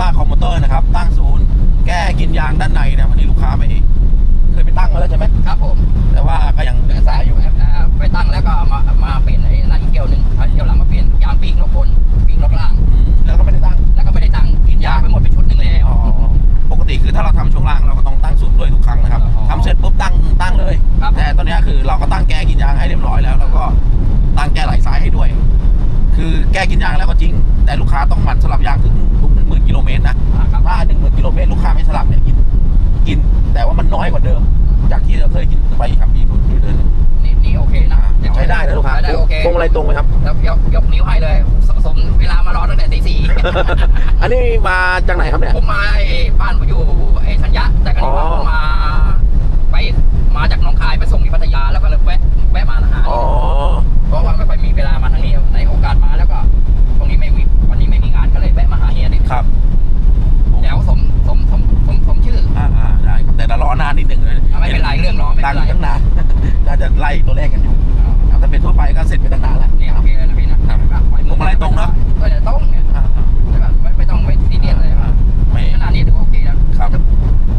ต้าคอมมอเตอร์นะครับ ตั้งศูนย์ แก้กินยางด้านในเนี่ยวันนี้ลูกค้าไปเคยไปตั้งมาแล้วใช่ไหมครับผม แต่ว่าก็ยังเหลือสายอยู่ครับอ่าไปตั้งแล้วก็มามาเปลี่ยนไอ้นั่นอีกเที่ยวหนึ่งเอาเที่ยวหลังมาเปลี่ยนยางปีกลบบนปีกลบล่างอืมแล้วก็ไม่ได้ตั้งแล้วก็ไม่ได้ตั้งกินยางไปหมดเป็นชุดหนึ่งเลยอ๋อปกติคือถ้าเราทำช่วงล่างเราก็ต้องตั้งศูนย์ด้วยทุกครั้งนะครับอ๋อทำเสร็จปุ๊บตั้งตั้งเลยครับแต่ตอนเนี้ยคือเราก็ตั้งแก้กินยางให้เรียบร้อยแล้ว แล้วก็ตั้งแก้ไหลสายให้ด้วย คือแก้กินยางแล้วก็จริง แต่ลูกค้าต้องหมั่นสลับยางทุกทุกหนึ่งหมื่นกิโลเมตรนะอ่าครับถ้าหนึ่งหมื่นกิโลเมตรลูกค้าไม่สลับเนี่ยกิน กินแต่ว่ามันน้อยกว่าเดิม จากที่เราเคยกินไปครับพี่คุณอยู่เดินนี่นี่โอเคนะใช้ได้นะลูกค้าใช้ได้โอเคพวงอะไรตรงไหมครับแล้วยกยกนิ้วให้เลยสสมเวลามารอตั้งแต่ตีสี่อันนี้มาจากไหนครับเนี่ยผมมาไอ้บ้านผมอยู่ไอ้ธัญญะแต่กันนี้ว่าอ๋อผมมาไปมาจากหนองคายไปส่งที่พัทยาแล้วก็เลยแวะแวะมาหาอ๋อเพราะว่าไม่ค่อยมีเวลามาทางนี้ในโอกาสมาแล้วก็ตรงนี้ไม่มีวันนี้ไม่ ครับเดี๋ยวสมสมสมสมสมชื่ออ่าอ่าได้ครับแต่เรารอนานนิดหนึ่งเลยไม่เป็นไรเรื่องรอไม่ตั้เป็งนไรตั้งนานน่าจะไล่ตัวเลขกันอยู่ครับถ้าเป็นทั่วไปก็เสร็จไปตั้งนานแล้วนี่โอเคเลยนะพี่นะพวงมาลัยตรงเนอะก็จะตรงเนี่ยอ่าอ่าไม่แบบไม่ไม่ต้องไปซีเรียสเลยครับไม่ขนาดนี้ถือว่าโอเคนะครับ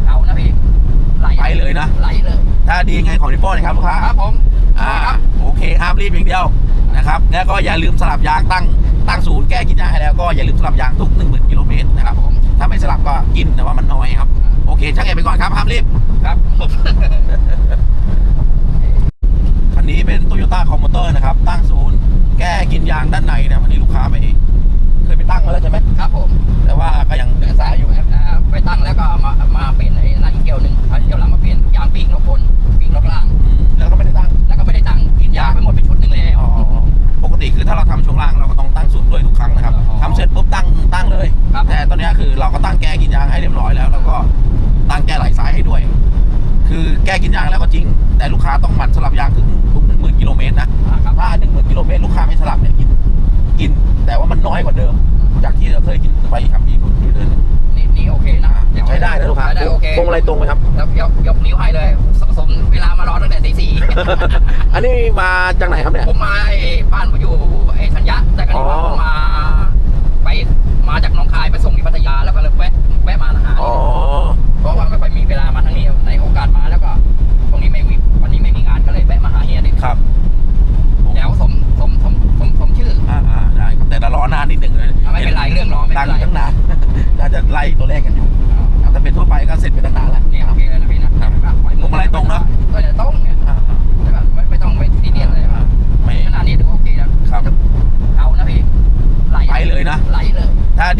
เอานะพี่ไหลไปเลยนะไหลเลย ถ้าดียังไงของนิโป้นะครับลูกค้าครับผมอ่าครับโอเคห้ามรีบอย่างเดียวนะครับแล้วก็อย่าลืมสลับยางตั้งตั้งศูนย์แก้กินยางให้แล้วก็อย่าลืมสลับยางทุก1 0,000กิโลเม ตรนะครับผมถ้าไม่สลับก็กินแต่ว่ามันน้อยครับ โอเคช่างเอกไปก่อนครับห้ามรีบครับคันนี้เป็น Toyota c o m m o t e r นะครับ ตั้งศูนย์ แก้กินยางด้านในเนี่ยวันนี้ลูกค้าไปเคยไปตั้งมาแล้วใช่ไหมครับผม แต่ว่าก็ยังเหลือสายอยู่ ต่ตอนเนี้ยคือเราก็ตั้งแก้กินยางให้เรียบร้อยแล้ว แล้วก็ตั้งแก้ไหลสายให้ด้วย คือแก้กินยางแล้วก็จริง แต่ลูกค้าต้องหมั่นสลับยางทุกทุกหนึ่งหมื่นกิโลเมตรนะอ่าครับถ้าหนึ่งหมื่นกิโลเมตรลูกค้าไม่สลับเนี่ยกินกิน แต่ว่ามันน้อยกว่าเดิม จากที่เราเคยกินไปครับพี่คุณอยู่เดินนี่นี่โอเคนะเยวใช้ได้นะลูกค้าใช้ได้โอเคพวงอะไรตรงไหมครับแล้วยกยกนิ้วให้เลยสสมเวลามารอตั้งแต่ตีสี่อันนี้มาจากไหนครับเนี่ยผมมาไอ้บ้านผมอยู่ นานนิดหนึ่งเลยไม่เป็นไรเรื่องรอไม่ตั้เป็งนไรตั้งนานน่าจะไล่ตัวเลขกันอยู่ครับถ้าเป็นทั่วไปก็เสร็จไปตั้งนานแล้วนี่โอเคเลยนะพี่นะพวงมาลัยตรงเนอะก็จะตรงเนี่ย